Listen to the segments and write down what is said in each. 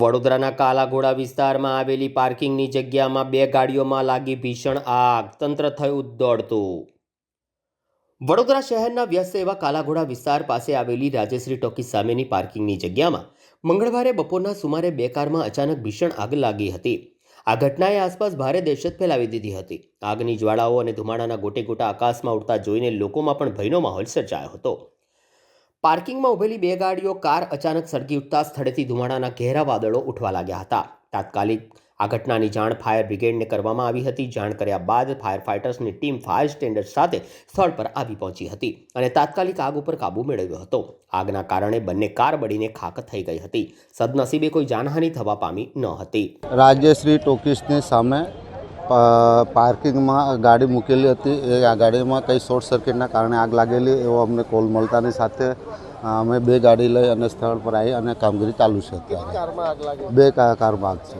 વડોદરાના કાલાઘોડા વિસ્તારમાં આવેલી પાર્કિંગની જગ્યામાં બે ગાડીઓમાં લાગી ભીષણ આગ. તંત્ર થયું દોડતું. વડોદરા શહેરના વ્યસ્ત એવા કાલાઘોડા વિસ્તાર પાસે આવેલી રાજેશ્રી ટોકી સામેની પાર્કિંગની જગ્યામાં મંગળવારે બપોરના સુમારે બે કારમાં અચાનક ભીષણ આગ લાગી હતી. આ ઘટનાએ આસપાસ ભારે દહેશત ફેલાવી દીધી હતી. આગની જ્વાળાઓ અને ધુમાડાના ગોટે ગોટા આકાશમાં ઉડતા જોઈને લોકોમાં પણ ભયનો માહોલ સર્જાયો હતો. પાર્કિંગમાં ઉભેલી બે ગાડીઓ કાર અચાનક સળગી ઉઠતા સ્થળેથી ધુમાડાના ઘેરા વાદળો ઉઠવા લાગ્યા હતા. તાત્કાલિક આ ઘટનાની જાણ ફાયર બ્રિગેડને કરવામાં આવી હતી. જાણ કર્યા બાદ ફાયર ફાઇટર્સની ટીમ ફાયર સ્ટેન્ડર્ડ સાથે સ્થળ પર આવી પહોંચી હતી અને તાત્કાલિક આગ ઉપર કાબૂ મેળવ્યો હતો. આગના કારણે બંને કાર બળીને ખાક થઈ ગઈ હતી. સદનસીબે કોઈ જાનહાનિ થવા પામી ન હતી. રાજ્યશ્રી ટોકીસની સામે પાર્કિંગમાં ગાડી મૂકેલી હતી. એ આ ગાડીમાં કંઈ શોર્ટ સર્કિટના કારણે આગ લાગેલી એવો અમને કોલ મળતાની સાથે અમે બે ગાડી લઈ અને સ્થળ પર આવી અને કામગીરી ચાલુ છે અત્યારે. બે કારમાં આગ છે.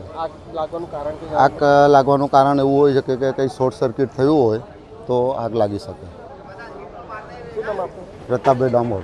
આગ લાગવાનું કારણ એવું હોય છે કે કંઈ શોર્ટ સર્કિટ થયું હોય તો આગ લાગી શકે. રતાબે પ્રતાપભાઈ ડામોર.